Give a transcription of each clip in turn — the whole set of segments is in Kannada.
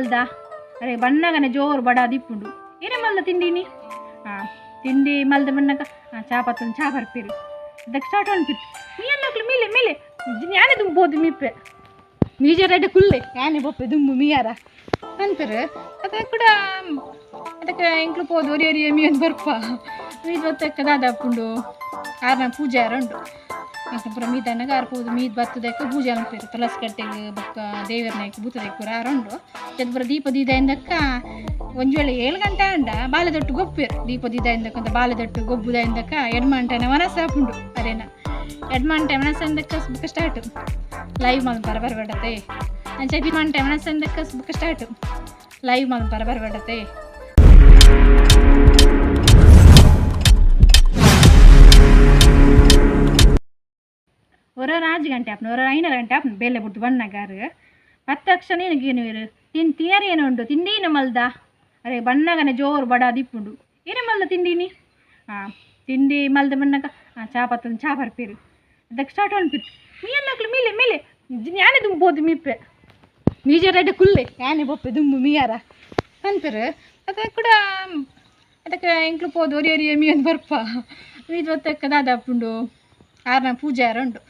ಮಲ್ದ ಅರೆ ಬಣ್ಣಗನೆ ಜೋರು ಬಡ ದಿಪ್ಪುಂಡು ಏನೇ ಮಲ್ದ ತಿಂಡಿನಿ ಹಾಂ ತಿಂಡಿ ಮಲ್ದ ಬಣ್ಣಗ ಹಾಂ ಚಾಪತ್ತೊಂದು ಚಾ ಬರ್ಪೀರಿ ಅದಕ್ಕೆ ಸ್ಟಾರ್ಟ್ ಅನ್ಪಿಟ್ಟು ನೀ ಎಲ್ಲಕ್ಲು ಮೇಲೆ ಮೇಲೆ ಯಾನೇ ದುಂಬೋದು ಮಿಪ್ಪೆ ಮೀಜರಡ್ಡೆ ಕುಲ್ಲೆ ಯಾನೆ ಬೊಪ್ಪೆ ದುಂಬು ಮೀಯಾರ ಅಂತಾರೆ ಅದಕ್ಕೆ ಕೂಡ ಅದಕ್ಕೆ ಎಂಕ್ಲು ಪೋದು ಒರಿ ಒರಿ ಮೀ ಒಂದು ಬರ್ಪ ಮೀದ್ ಬತ್ತಕ್ಕೆ ದಾದಾಪುಂಡು ಆರ್ನ ಪೂಜೆ ಆರ ಉಂಡು ಎಂಕ ಪೂರ ಮೀದನ್ನಾಗ ಆರ್ ಪೋದು ಮೀದ್ ಬತ್ತದಕ್ಕೆ ಪೂಜೆ ಅನ್ಪೇರು ತುಳಸಿ ಕಟ್ಟೆಗೆ ಬೊಕ್ಕ ದೇವರನಾಯ್ಕೆ ಬೂತದಕ್ಕೆ ಪೂರ ಆರ ಉಂಡು ಜದ ಪೂರ ದೀಪ ದೀದೆಂದಕ್ಕ ಒಂಜು ವೇಳೆ ಏಳು ಗಂಟೆ ಅಂಡ ಬಾಲದೊಟ್ಟು ಗೊಪ್ಪೇರು. ದೀಪ ದೀದೆಂದಕ್ಕ ಅಂತ ಬಾಲೆದೊಟ್ಟು ಗೊಬ್ಬುದೆಂದಕ್ಕ ಎಡ್ಮಂಟೆನ ಮನಸ್ಸು ಹಾಪುಂಡು ಅದೇನ ಎಡ್ಮಂಟೆ ಮನಸ್ಸಂದಕ್ಕ ಬುಕ್ ಸ್ಟಾರ್ಟ್ ಲೈವ್ ಮಲ್ ಬರ ಬರಬೇಡತೆ ಅಂಚೆ ಮನಸ್ಸು ಅಂದಕ್ಕ ಬುಕ್ ಸ್ಟಾರ್ಟ್ ಲೈವ್ ಮಲ್ ಬರ ಬರಬೇಡತೆ ஒரு ஒரு அஞ்சு ಗಂಟೆ ಆಪ್ನು ஒரு ಐನೂರು ಗಂಟೆ ಆಪ್ನು ಬೇಲೆ ಬಿಟ್ಟು ಬಣ್ಣಗಾರು ಹತ್ತು ತಕ್ಷಣ ಏನಕ್ಕೆ ನೀರು ತಿನ್ ತಿಯರ್ ಏನು ಉಂಟು ತಿಂಡೀನ ಮಲ್ದ ಅರೆ ಬಣ್ಣಗನೆ ಜೋರು ಬಡ ದಿಪ್ಪುಂಡು ಏನೇ ಮಲ್ದ ತಿಂಡೀನಿ ಹಾಂ ತಿಂಡಿ ಮಲ್ದ ಬಣ್ಣಗ ಹಾಂ ಚಾ ಪತ್ತೊಂದು ಚಾ ಬರ್ಪೀರಿ ಅದಕ್ಕೆ ಸ್ಟಾರ್ಟ್ ಅನ್ಪಿಟ್ಟು ನೀ ಎಲ್ಲಕ್ಲು ಮೇಲೆ ಮೇಲೆ ಯಾನೆ ದುಂಬೋದು ಮಿಪ್ಪೆ ಮೀಜ ರೆಡ್ಡೆ ಕುಲ್ಲೆ ಯಾನೆ ಬೊಪ್ಪೆ ದುಂಬು ಮೀಯಾರ ಅಂತಾರೆ ಅದಕ್ಕೆ ಕೂಡ ಅದಕ್ಕೆ ಎಂಕ್ಲು ಪೋದು ಒರಿ ಒರಿ ಮೀ ಒಂದು ಬರ್ಪ ಮೀದ್ ಹೊತ್ತಕ್ಕೆ ದಾದಾಪುಂಡು ಆರ್ನ ಪೂಜೆ ಆರ ಉಂಡು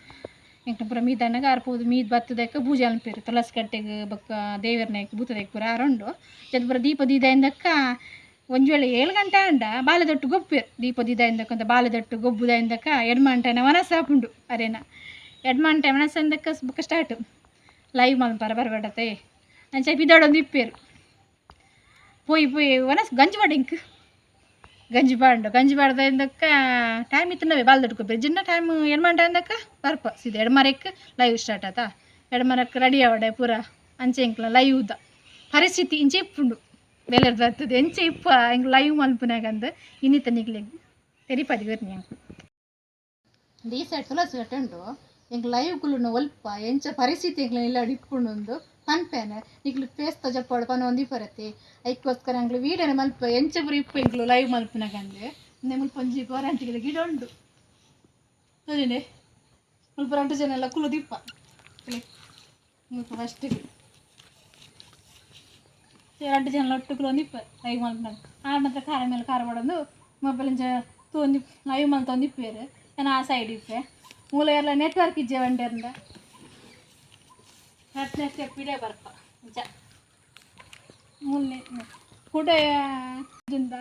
ಎಂಕನ ಪೂರ ಮೀದಣ್ಣಗೆ ಆರ್ಪೋದು ಮೀದ್ ಬತ್ತದಕ್ಕೆ ಪೂಜೆ ಅನ್ಪೇರು ತುಳಸಿ ಕಟ್ಟೆಗೆ ಬಕ್ಕ ದೇವರನ್ನೆಕ್ ಬೂತದಕ್ಕೆ ಪೂರ ಆರಂಡು ಜೊತೆ ಪೂರ ದೀಪ ದೀದೆಯಿಂದಕ್ಕ ಒಂಜ್ ವೇಳೆ ಏಳು ಗಂಟೆ ಅಂಡ ಬಾಲದೊಟ್ಟು ಗೊಪ್ಪೇರು ದೀಪ ದೀದೆಯಿಂದಕ್ಕ ಅಂತ ಬಾಲದೊಟ್ಟು ಗೊಬ್ಬುದೆಯಿಂದಕ್ಕ ಎಡ್ಮಂಟನ ಮನಸ್ಸ ಹಾಕೊಂಡು ಅರೇನ. ಎಡ್ಮಂಟೆ ಮನಸ್ಸು ಅಂದಕ್ಕ ಬುಕ್ಕ ಸ್ಟಾರ್ಟ್. ಲೈವ್ ಪರ ಬರಬೇಡತ್ತೆ ಅಂಚೆ ಬಿದಾಡೊಂದು ಇಪ್ಪೇರು ಪೋಯಿ ಪೋಯಿ ಮನಸ್ಸು ಗಂಜ್ ಬಡಿಂಕ್ ಗಂಜಿ ಬಾಂಡು ಗಂಜಿ ಬಾಡ್ದಕ್ಕ ಟೈಮ್ ಇತ್ತು ನಾವೇ ಬಾಲ್ ದೊಡ್ಕೊಬೇಕು ಜಿನ್ನ ಟೈಮ್ ಏನು ಮಂಟ ಅಂದಕ್ಕ? ಬರ್ಪ, ಸೀದ ಎಡಮರಕ್ಕೆ ಲೈವ್ ಸ್ಟಾರ್ಟ್ ಆತ. ಎಡಮರಕ್ಕೆ ರೆಡಿ ಆವಡೆ ಪೂರ ಅಂಚೆ ಇಂಕ್ಲ ಲೈವ್ ಉದ್ದ ಪರಿಸ್ಥಿತಿ ಇಂಚೆ ಇಪ್ಪುಂಡು. ಬೇಲೆರ್ ಬರ್ತದೆ ಎಂಚೆ ಇಪ್ಪ, ಹಿಂಗೆ ಲೈವ್ ಮಲ್ಪನಾಗಂದು ಇನ್ನಿತ ನಿಗ್ಲಿಗೆ. ತೆರಿಪಾದಿ ಬರ್ನಿ ಹಂಗೆ ಈ ಸೈಡ್ ಸಲ ಸೆಟ್ ಉಂಡು. ಲೈವ್ ಲೈವ್ಗಳು ಒಲ್ಪ, ಎಂಚ ಪರಿಸ್ಥಿತಿ ಇಲ್ಲ ಇಪ್ಪುಂಡು ಪನ್ಪೇನೆ ನಿಕ್ಲು ಪೇಸ್ತ ಜಪ್ಪಾಡು ಪನ ಒಂದು ಬರತ್ತೆ ಅದಕ್ಕೋಸ್ಕರ ಅಂಗ್ಲು ವೀಡಿಯೋನ ಮಲ್ಪ ಎಂಚ ಬರೀ ಇಪ್ಪು ಇಂಕ್ಲು ಲೈವ್ ಮಲ್ಪನಾಗಂದೆ ಒಂದೇ ಮುಲ್ಪ ಒಂಜಿ ಗೋರಂಟಿಗೆ ಗಿಡ ಉಂಡು ಅದೇನೆ ಮುಲ್ಪ ರಂಟು ಜನ ಎಲ್ಲ ಕುಲು ದಿಪ್ಪ ಮುಲ್ಪ ಫಸ್ಟಿಗೆ ಎರಡು ಜನ ಒಟ್ಟು ಕುಲು ಒಂದಿಪ್ಪ ಲೈವ್ ಮಲ್ಪನಾಗ ಆಡ ಮಾತ್ರ ಖಾರ ಮೇಲೆ ಖಾರ ಮಾಡೋದು ಮೊಬೈಲ್ ಇಂಚ ತೊಂದಿ ಲೈವ್ ಮಲ್ ತೊಂದಿಪ್ಪೇರು ನಾನು ಆ ಸೈಡ್ ಇಪ್ಪೆ ಮೂಲ ಎಲ್ಲ ನೆಟ್ವರ್ಕ್ ಇಜ್ಜೆ ಒಂಡೆಂದ ಹತ್ತನೇ ಸ್ಟೆಪ್ ಇಡೇ ಬರ್ಪ ನಿಜ ಮೂರನೇ ಕೂಡ ಇದರಿಂದ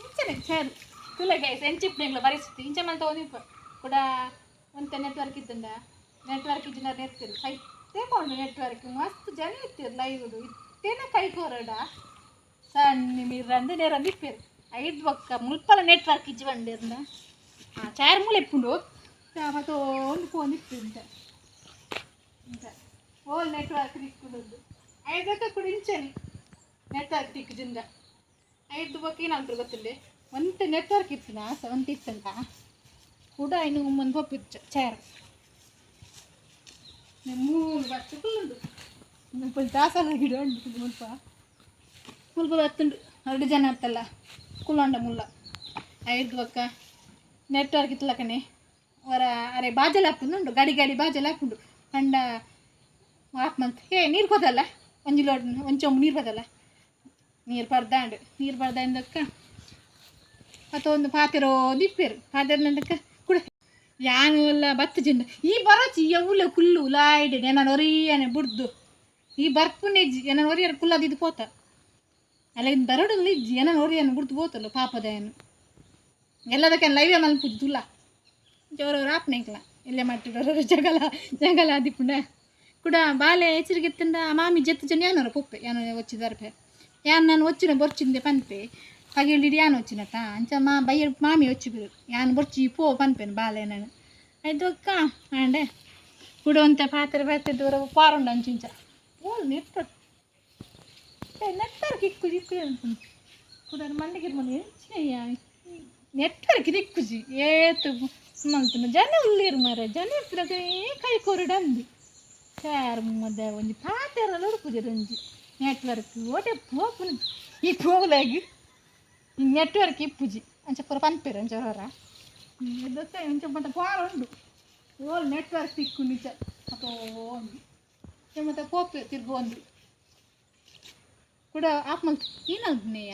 ಇಂಚನೆ ಸೇರು ತುಲೆಗೆ ಎಂಚಿಪ್ಪನೆಗ್ಲ ಪರಿಸ್ಥಿತಿ ಇಂಚ ಮೇಲೆ ತಗೊಂಡಿಪ್ಪ ಕೂಡ ಒಂತ ನೆಟ್ವರ್ಕ್ ಇದ್ದಂಡ ನೆಟ್ವರ್ಕ್ ಇದ್ದಿನ ನೆತ್ತಿರು ಕೈ ತಗೊಂಡು ನೆಟ್ವರ್ಕ್ ಮಸ್ತ್ ಜನ ಇರ್ತೀರು ಲೈವ್ ಇತ್ತೇನೆ ಕೈ ಕೋರಡ ಸಣ್ಣ ಮೀರಂದು ನೇರಂದು ಇಪ್ಪೇರು ಐದು ಬೊಕ್ಕ ಮುಲ್ಪಲ ನೆಟ್ವರ್ಕ್ ಇಜ್ಜಿ ಬಂಡಿರ್ನ ಹಾಂ ಚಾರ್ ಮೂಲೆ ಇಪ್ಪುಂಡು ಮತ್ತು ಒಂದು ಫೋನ್ ಇಪ್ಪುಂಟ ಅಂತ ಓಲ್ ನೆಟ್ವರ್ಕ್ ದಿಕ್ಕುದು ಐದಕ್ಕೆ ಕೂಡ ಇಂಚನಿ ನೆಟ್ವರ್ಕ್ ದಿಕ್ಕದಿಂದ ಐದು ಬಗ್ಗೆ ಏನಾದ್ರು ಗೊತ್ತಿಲ್ಲ. ಒಂದು ನೆಟ್ವರ್ಕ್ ಇತ್ತಿನ ಒಂದು ಇತ್ತಂತ ಕೂಡ ಇನ್ನು ಒಂದು ಒಪ್ಪಿತ್ತು ಚೇರ್ ಮೂರು ಉಂಟು. ಮುಲ್ಪ ದಾಸಲ ಗಿಡ ಮುಲ್ಪ ಮುಲ್ಪ ಬತ್ತುಂಡು ಎರಡು ಜನ ಅತ್ತಲ್ಲ ಕುಲ್ಲಂಡ ಮುಲ್ಲ. ಐದು ಬಕ್ಕ ನೆಟ್ವರ್ಕ್ ಇತ್ತಲ್ಲ ಕಣೆ. ಅವರ ಅರೆ ಬಾಜಲ್ ಹಾಕೊಂಡು ಗಾಡಿ ಗಾಡಿ ಬಾಜಲ್ ಹಾಕೊಂಡು ಕಂಡ ಆಪ್ ಮಂತ್ ಏ, ನೀರು ಹೋದಲ್ಲ? ಒಂಜಿ ಲೋಡ್ ಒಂಚೊಂಬು ನೀರು ಹೋದಲ್ಲ? ನೀರು ಬರ್ದಾಂಡು ನೀರು ಬರ್ದಾಂದಕ್ಕ ಮತ್ತು ಒಂದು ಪಾತೆರೋ ದಿಪ್ಪೇರು ಪಾತೆರ್ನಂದಕ್ಕ ಕುಡ. ಯಾನು ಎಲ್ಲ ಬತ್ತು ಜಿಂಡ ಈ ಬರೋಚಿ ಎವ್ಲ ಕುಲ್ಲು ಲಾಯ್ಡ್ ನಾನು ಒರಿಯನೆ ಬುಡ್ದು. ಈ ಬರ್ಪುನೆ ಇಜ್ಜಿ ಏನೋ ಕುಲ್ಲ ಕುಲ್ಲದಿದ್ದು ಪೋತ. ಅಲ್ಲ ಇನ್ನು ಬರೋಡು ಇಜ್ಜಿ ಏನೋ ಒರಿಯಾನ ಬುಡ್ದು ಪೋತಲ್ಲ ಪಾಪದೇನು ಎಲ್ಲದಕ್ಕೆ ಲೈವೇ ಮಲ್ಪುಜಿ ತುಲ್ಲ ಜೋರವ್ರು ಆಪ್ನೆಂಕ್ಲ ಇಲ್ಲೇ ಮಾಡ್ತಿರೋರು ಜಗಲ ಜಗಲ ದಿಪ್ಪುಂಡ ಕೂಡ ಬಾಲೆ ಎಚ್ಚರಿಗೆತ್ತಿಂದ ಮಾಮಿ ಜೆತ್ತುಜನ ಯಾನೋರ ಪೊಪ್ಪೆ ಯಾನ ಒಚ್ಚಿದಾರಪೆ ಯಾನ್ ನಾನು ಒಚ್ಚಿನ ಬೊರ್ಚಿಂದೆ ಪನ್ಪೆ ಪಗಿಳಿಡಿ ಯಾನು ಒಚ್ಚಿನತ ಅಂಚ ಮಾ ಬೈಯರ್ ಮಾಮಿ ಒಚ್ಚಿಬಿರು ಯಾನ್ ಬೊರ್ಚಿ ಪೋ ಪನ್ಪೆನು ಬಾಲೆ ನಾನು ಆಯ್ತು ಅಕ್ಕ ಆಂಡೆ ಕುಡುವಂತ ಪಾತ್ರೆ ಪಾತ್ರೆ ದೂರ ಪಾರುಂಡ ಅಂಚಿಂಚ ಓ ನೆಟ್ಟು ನೆಟ್ಟರ್ ಕಿಕ್ಕು ಕಿಕ್ಕು ಕೂಡ ಮಂಡಿಗೆ ಮನೆ నెట్టరికి దిక్కుజి ఏతు మంతున జనం లేరు మరి జనం ఇప్పుడు ఏ కై కొరడంది చార్ ముద్ద ಒಂಜಿ ಪಾತೆರಲ್ಲ ಉಡುಪುಜರು ಒಂಜಿ ನೆಟ್ವರ್ಕ್ ಓಟೆ ಪೋಪುನ ಈ ಪೋಗ್ಲಾಗಿ ಈ ನೆಟ್ವರ್ಕ್ ಇಪ್ಪುಜಿ ಅಂಚ ಪೂರ ಪನ್ಪೇರು ಅಂಚ ಹೊರ ಇದಕ್ಕೆ ಅಂಚ ಮತ್ತೆ ಪಾರ ಉಂಡು ಓಲ್ ನೆಟ್ವರ್ಕ್ ಸಿಕ್ಕು ನಿಜ ಅಥವಾ ಒಂದು ಮತ್ತೆ ಪೋಪೆ ತಿರ್ಗು ಒಂದು ಕೂಡ ಆಪ್ ಮಲ್ತ್ ಏನಲ್ಪನೆಯ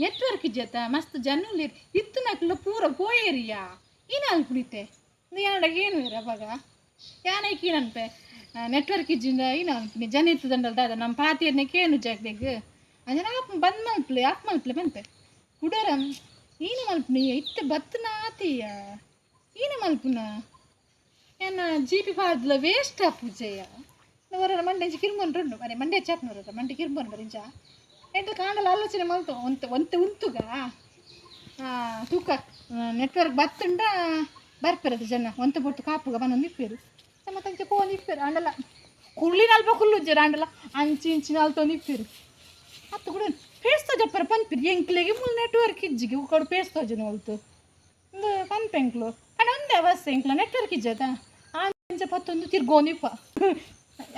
ನೆಟ್ವರ್ಕ್ ಇಜ್ಜತ ಮಸ್ತ್ ಜನ ಇತ್ತು ನಕ್ಲ ಪೂರ ಪೋಯೇರಿಯಾ ಏನಲ್ಪುಡಿತೆ ಯಾನಡಗೆ ಏನು ಬೇರೆ ಅವಾಗ ಯಾನೈಕಿ ಏನನ್ಪೆ ನೆಟ್ವರ್ಕ್ ಇಜ್ಜಿಂದ ಏನು ಅನ್ಪಿ ಜನ ಇರ್ತದಂಡಲ್ ದಾದ ನಮ್ಮ ಪಾತಿಯನ್ನೇ ಏನು ಜಾಗದಾಗ ಅಂಜನ ಆಪ್ ಬಂದ್ ಮಲ್ಪ್ಲೆ ಆಪ್ ಮಲ್ಪ್ಲೆ ಬಂತೆ. ಕುಡರ ಏನು ಮಲ್ಪನಿ ಇತ್ತೆ ಬತ್ತನ ಆತೀಯ? ಮಲ್ಪುನ ಏನ ಜಿ ಪಿ ಪಾದ್ಲ ವೇಸ್ಟ್ ಆ ಪೂಜೆಯ? ಮಂಡೆ ಕಿರ್ಬೊಂಡ್ರು ಮರೆ ಮಂಡೆ ಚಾಪ್ನವ್ರ ಮಂಡೆ ಕಿರ್ಬೊನ್ ಬರಿಂಜ ಎಂತ ಕಾಣಲ್ಲ ಆಲೋಚನೆ ಮಲ್ತು ಒಂತ ಒಂತ ಉಂತುಗ? ತೂಕ. ನೆಟ್ವರ್ಕ್ ಬತ್ತುಂಡ ಬರ್ಪೆರದು ಜನ. ಒಂತ ಬೊಟ್ಟು ಕಾಪುಗ ಬಂದೊಂದು ಇಪ್ಪೇರು ಮತ್ತೆ ಪೋನ್ ಇಪ್ಪೇರು ಅಂಡಲ್ಲ ಕುಳ್ಳಿನ ಅಲ್ಪ ಕುಳ್ಳು ಜರ ಅಂಡಲ್ಲ ಅಂಚಿ ಇಂಚಿನ ಅಲ್ತೊಂದು ಇಪ್ಪೇರು ಅತ್ತ ಕೂಡ ಪೇಸ್ತ ಜಪ್ಪರ ಪನ್ಪಿರಿ ಎಂಕ್ಲೆಗೆ ಮುಲ್ ನೆಟ್ವರ್ಕ್ ಇಜ್ಜಿಗೆ ಉಕ್ಕಡು ಪೇಸ್ತ ಜನ ಹೊಲ್ತು ಒಂದು ಪನ್ಪೆಂಕ್ಲು ಅಣ್ಣ ಒಂದೇ ಅವಸ್ಥೆ ಎಂಕ್ಲ ನೆಟ್ವರ್ಕ್ ಇಜ್ಜದ ಅಂಚ ಪತ್ತೊಂದು ತಿರ್ಗೋನಿಪ್ಪ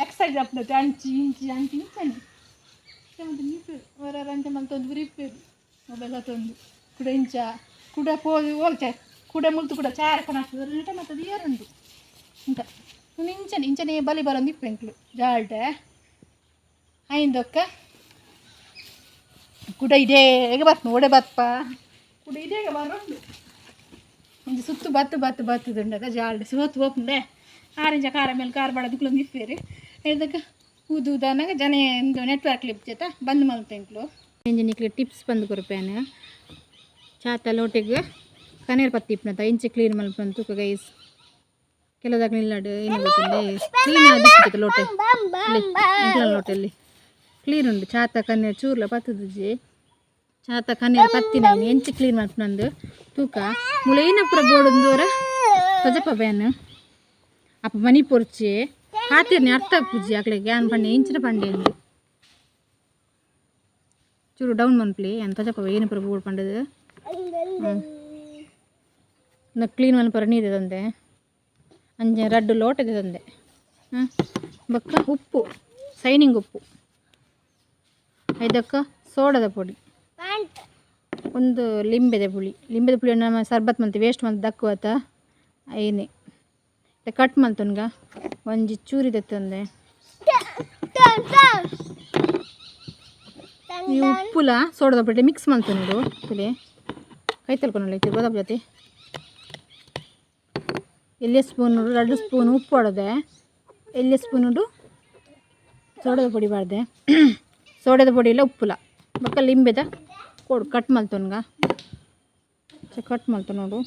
ಎಕ್ಸೈಸ್ ಅಪ್ಲತೆ ಅಂಚಿ ಇಂಚಿ ಅಂಚಿ ಇಂಚನೆ ಒಂದು ನಿಪ್ಪೇರು ಹೊರ ರಂಚ ಮಲ್ತೊಂದು ರಿಪ್ಪೇರು ಮೊಬೈಲ್ ಹತ್ತೊಂದು ಕುಡ ಇಂಚ ಕುಡ ಪೋದು ಹೋಲ್ಚೆ ಕುಡ ಮುಲ್ತು ಕೂಡ ಚಾರ ಕೊನಾಗ್ತದೆ ರಿಟ ಮತ್ತದು ಏರುಂಡು ಇಂತ ಇನ್ನು ಇಂಚನೆ ಇಂಚನೆ ಬಲಿ ಬರೋದು ಇಪ್ಪೆಂಕ್ಲು ಜಾಲ್ಟೆ ಐಂದೊಕ್ಕ ಕುಡ ಇದೇಗ ಬರ್ತು ಓಡೆ ಬತ್ತಪ್ಪ ಕುಡ ಇದೇಗ ಬರೋದು ಒಂದು ಸುತ್ತು ಬತ್ತು ಬತ್ತು ಬತ್ತದುಂಡಗ ಜಾಲ್ಡೆ ಸೋತು ಹೋಗ್ದೆ ಆರೆಂಜ ಕಾರ ಮೇಲೆ ಕಾರ್ ಬಾಡ ದಿಕ್ಲೊಂದು ಇಪ್ಪೇರಿ ಹೇಳ್ದಾಗ ಊದು ಊದನಾಗ ಜನ ಒಂದು ನೆಟ್ವರ್ಕ್ ಲಿಪ್ ಜೊತೆ ಬಂದ್ ಮಲ್ತೆಂಕ್ಲು ಇಂಜಿನಿಕ್ಲಿ ಟಿಪ್ಸ್ ಬಂದು ಕೊರಪೇನ ಚಾತ ಲೋಟೆಗೆ ಕನೇರ್ ಪತ್ತಿ ಇಪ್ಪನತ ಇಂಚೆ ಕ್ಲೀನ್ ಮಲ್ಪಂತು ಗೈಸ್ ಕೆಲದಾಗ ನಿಲ್ಲಾಡು ಏನು ಗೊತ್ತಂದೆ ಕ್ಲೀನ್ ಆದಿತ್ತು ಲೋಟೆ. ಲೋಟಲ್ಲಿ ಕ್ಲೀನ್ ಉಂಡು ಚಾತ ಕನ್ನೇರು ಚೂರ್ಲ ಪತ್ತದುಜಿ ಚಾತ ಕನ್ನೇರು ಪತ್ತಿನ ಎಂಚಿ ಕ್ಲೀನ್ ಮಲ್ಪನಂದು ತೂಕ. ಮುಳ ಪುರ ಬೋಡೊಂದೋರ ತೊಜಪ ಅಪ್ಪ ಮನಿ ಪೊರ್ಚಿ. ಹಾತಿರ್ನಿ ಅರ್ಥ ಪೂಜಿ ಅಕ್ಲೆ ಗ್ಯಾನ್ ಪಂಡೆ ಇಂಚಿನ ಪಂಡೆ ಉಂಡು ಚೂರು ಡೌನ್ ಮನ್ಪ್ಲಿ ಅಂತ ಏನು ಪುರ ಬೋಡ್ ಪಂಡದು? ಕ್ಲೀನ್ ಮನ್ಪರ ನೀರು ತಂದೆ ಅಂಜ, ರಡ್ಡು ಲೋಟದ ತಂದೆ. ಹಾಂ ಬಕ್ಕ, ಉಪ್ಪು, ಸೈನಿಂಗ್ ಉಪ್ಪು. ಐದಕ್ಕ, ಸೋಡದ ಪುಡಿ. ಒಂದು ಲಿಂಬೆದ ಪುಳಿ. ಲಿಂಬೆದ ಪುಳಿ ನಮ್ಮ ಸರ್ಬತ್ ಮಂತ್, ವೇಸ್ಟ್ ಮಂತ್ ದಕ್ಕುವತ್ತ ಐನೆ. ಕಟ್ ಮಲ್ತನ್ಗ ಒಂಜಿ ಚೂರಿದ ತಂದೆ. ಈ ಉಪ್ಪುಲ ಸೋಡದ ಪುಡಿ ಮಿಕ್ಸ್ ಮಂತುಂಡು ಪುಲಿ ಕೈ ತಲ್ಕೊಂಡೈತಿ ಗೋದಾಬ್ ಜೊತೆ. ಎಲ್ಲಿ ಸ್ಪೂನ್, ಎರಡು ಸ್ಪೂನ್ ಉಪ್ಪು ಹೊಡೆದೆ. ಎಲ್ಲಿ ಸ್ಪೂನ್ ಉಡು ಸೋಡದ ಪುಡಿ ಬಾರ್ದೆ ಸೋಡದ ಪುಡಿ ಇಲ್ಲ ಉಪ್ಪುಲ ಬಕ್ಕ ಲಿಂಬೆದ ಕೊಡು ಕಟ್ ಮಲ್ತನ್ಗ ಕಟ್ ಮಲ್ತ ನೋಡು.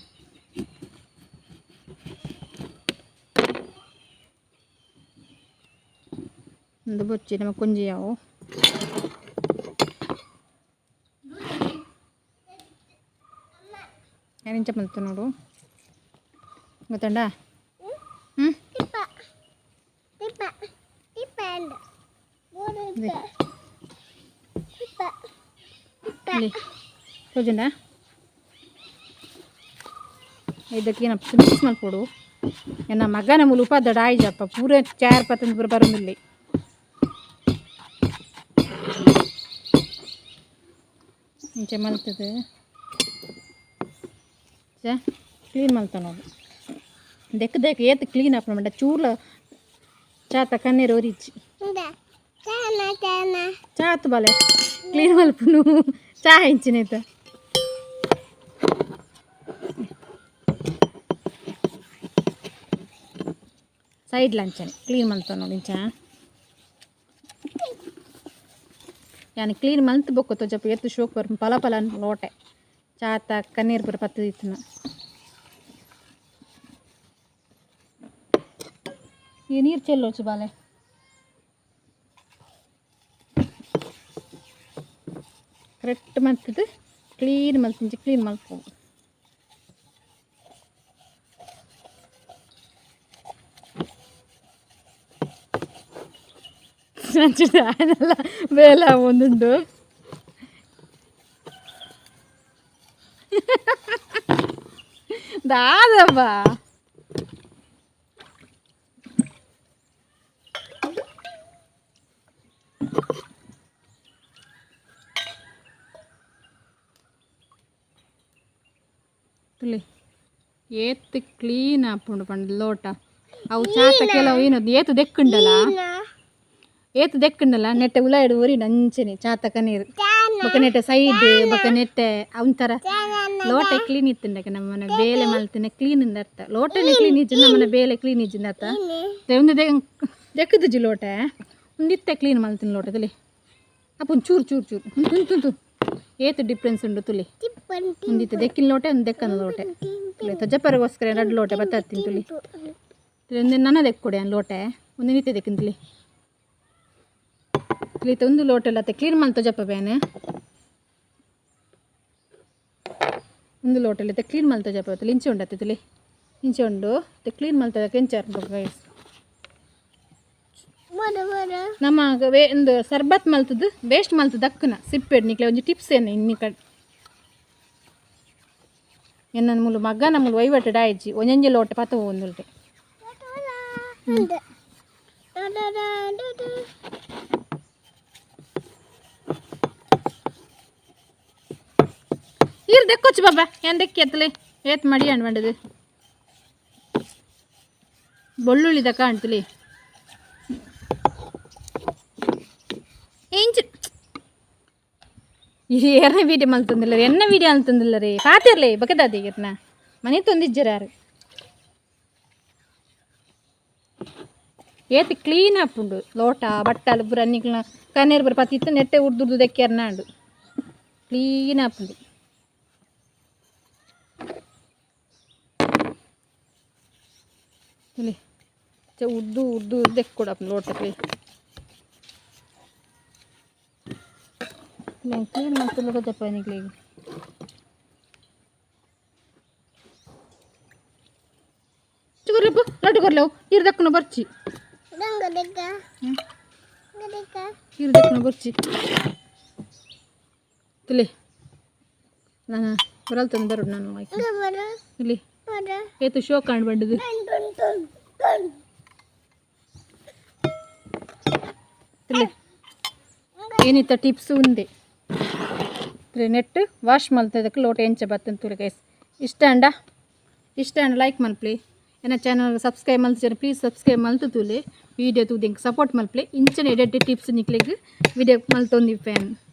ಒಂದು ಬೊಚ್ಚಿ, ನಮ್ಮ ಕುಂಜಿ ಯಾವು. ಏನಿಂಚ ಮಲ್ತ ನೋಡು. ಗೊತ್ತಂಡ ಹ್ಞೂ ಇಲ್ಲಿ ತೋಜಂಡ ಇದಕ್ಕೆ ಏನಪ್ಪ ಮಿಕ್ಸ್ ಮಾಡ್ಕೊಡು ನನ್ನ ಮಗನ ಮುಲು ಉಪ ದಡ ಆಯ್ಜಪ್ಪ ಪೂರ ಚಾರ್ ಪತ್ತೊಂದು ಪೂರ ಬರೋದಿಲ್ಲ ಇಂಚೆ ಮಲ್ತದೆ ಚ ಕ್ಲೀನ್ ಮಲ್ತ देख देख ये तो क्लीन अपना बेटा चूर चात कन्ने रोरी चात बाले క్లీన్ వలుపు నువ్వు చాహించినైతే సైడ్ లంచని క్లీన్ మలుతో నుంచా యాని క్లీన్ మలుతు బొక్కతో చెప్పి ఎత్తు షోక్ పల పల లోటే చాత కన్నీరు పత్తి తీస్తున్నా ఈ నీరు చెల్లొచ్చు బాలే கரெக்ட் மறுத்துட்டு க்ளீன் மறுத்துச்சு க்ளீன் மறுப்போம் நினச்சிட்டு அதெல்லாம் வேலை வந்துண்டு தாதப்பா ಏತ್ ಕ್ಲೀನ್ ಆಪುಂಡು ಪಂಡ ಲೋಟ. ಅವು ಚಾತ ಕೆಲವು ಏನದು? ಏತು ದೆಕ್ಕುಂಡಲ್ಲ? ಏತು ದೆಕ್ಕಂಡಲ್ಲ? ನೆಟ್ಟೆ ಉಲ ಇಡುವರಿ ನಂಚನೆ ಚಾತಕ ನೀರು. ಬೊಕ ನೆಟ್ಟೆ ಸೈಡ್ ಬೊಕ ನೆಟ್ಟೆ ಒಂಥರ ಲೋಟ ಕ್ಲೀನ್ ಇತ್ತಂಡಕ ನಮ್ಮನೆ ಬೇಲೆ ಮಲ್ತಿನ ಕ್ಲೀನ್ ಇಂದರ್ತ ಲೋಟನೆ ಕ್ಲೀನ್ ಇಜ್ಜಿ ನಮ್ಮನೆ ಬೇಲೆ ಕ್ಲೀನ್ ಇಜ್ಜಿಂದರ್ತ ಒಂದು ದೆಕ್ಕದಿಜ್ಜಿ ಲೋಟ? ಒಂದಿತ್ತೆ ಕ್ಲೀನ್ ಮಲ್ತಿನ ಲೋಟದಲ್ಲಿ. ಅಪ್ಪ ಚೂರು ಚೂರು. ಚೂರು ತುಂತು ಏತು ಡಿಫ್ರೆನ್ಸ್ ಉಂಡು ತುಲಿ. ಒಂದಿತ್ತು ದೆಕ್ಕಿನ ಲೋಟೆ ಒಂದು ದೆಕ್ಕನ ಲೋಟೆ. ತಜ್ಜಪ್ಪರಿಗೋಸ್ಕರ ಎರಡು ಲೋಟೆ ಬತ್ತಾತೀನಿ ತುಲಿ ಒಂದು ನನ್ನ ದೆಕ್ಕೊಡೆ ಒಂದು ಲೋಟೆ. ಒಂದು ನಿತ್ಯ ದೆಕ್ಕಿನ ತುಲಿ ತುಲಿ ಒಂದು ಲೋಟೆ ಎಲ್ಲ ಕ್ಲೀನ್ ಮಾಡ್ತು ತಜಪ್ಪ ಬೇನೆ. ಒಂದು ಲೋಟಲ್ಲಿ ಕ್ಲೀನ್ ಮಾಡಿ ತಜಪ್ಪ ತುಲಿ ಇಂಚೆ ಉಂಡತ್ತೆ ತುಲಿ ಇಂಚೆ ಉಂಡು ಕ್ಲೀನ್ ಮಾಡ್ತಾ ಕೆಂಚಾರ್ ಗೈಸ್ ನಮ್ಮ ಒಂದು ಸರ್ಬತ್ ಮಲ್ತದ್ದು ವೇಸ್ಟ್ ಮಲ್ತದ್ದು ಅಕ್ಕನ. ಸಿಪ್ಪೆಡ್ ನಿಕ್ಲೆ ಒಂದು ಟಿಪ್ಸ್ ಏನು ಇನ್ನಿ ಕಡೆ. ಎನ್ನ ಮುಲು ಮಗ್ಗ ನಮ್ಮಲು ವೈವಟ್ಟು ಡಾಯ್ಜಿ ಒಂಜೊಂಜಿ ಲೋಟೆ ಪತ ಒಂದುಲ್ಟೆ ಈರ್ ದೆಕ್ಕೊಚ್ಚು ಬಾಬಾ ಏನ್ ದೆಕ್ಕಿ ಎತ್ತಲೆ ಏತ್ ಮಡಿ ಅಣ್ಬಂಡದು ಬೆಳ್ಳುಳ್ಳಿ ದಕ್ಕ ಅಂಟ್ಲಿ ಎರ್ನ ವೀಡಿಯೋ ಮಲ್ತಂದಿಲ್ಲ ಎನ್ನ ವೀಡಿಯೋ ಅಂತಂದಿಲ್ಲ ರೀ. ಪಾತಿರ್ಲಿ ಬಕದಾದಿಗಿರ್ನ ಮನೆ ತಂದಿಜ್ಜರಾರು. ಏತಿ ಕ್ಲೀನ್ ಹಾಪುಂಡು ಲೋಟ ಬಟ್ಟಲು ಬುರ ಅನ್ನಿಕ್ಲ ಕಣ್ಣೀರು ಬರ ಪತ್ತಿತ್ತು ನೆಟ್ಟೆ ಉರ್ದುರ್ದು ದೆಕ್ಕೆರ್ನಾಂಡು ಕ್ಲೀನ್ ಹಾಪುಂಡು ಇಲ್ಲಿ. ಉರ್ದು ಉರ್ದು ದೆಕ್ಕೊಡಪ್ಪ ಲೋಟಕ್ಕೆ. నేను క్లీన్ మంతులుగా చెప్పాను నీకు లేదు చుగుర్లేపు లడ్డు కొరలేవు ఇరు దక్కున బర్చి ఇరు దక్కున బర్చి ತುಲಿ ನಾನು ಬರಲ್ತಂದು ಬರೋಡು ನಾನು ಆಯ್ತು ಇಲ್ಲಿ ಏತು ಶೋ ಕಾಣ್ ಬಂಡದು ತುಲಿ ಏನಿತ್ತ ಟಿಪ್ಸ್ ಉಂದೆ ನೆಟ್ ವಾಶ್ ಮಲ್ತದಕ್ಕೆ ಲೋಟ ಎಂಚ ಬತ್ತನ್ ತುಲಿ ಗೈಸ್ ಇಷ್ಟ ಅಂಡ? ಇಷ್ಟ ಅಂಡ ಲೈಕ್ ಮಲ್ಪ್ಲಿ. ಏನ ಚಾನಲ್ ಸಬ್ಸ್ಕ್ರೈಬ್ ಮಲ್ತು ಪ್ಲೀಸ್ ಸಬ್ಸ್ಕ್ರೈಬ್ ಮಲ್ತು ತೂಲೆ. ವೀಡಿಯೋ ದಿಂಕ್ ಸಪೋರ್ಟ್ ಮಲ್ಪ್ಲೆ. ಇಂಚನ ಎಡೆಡ್ ಟಿಪ್ಸ್ ನಿಕ್ಲಿಗೆ ವಿಡಿಯೋ ಫ್ಯಾನ್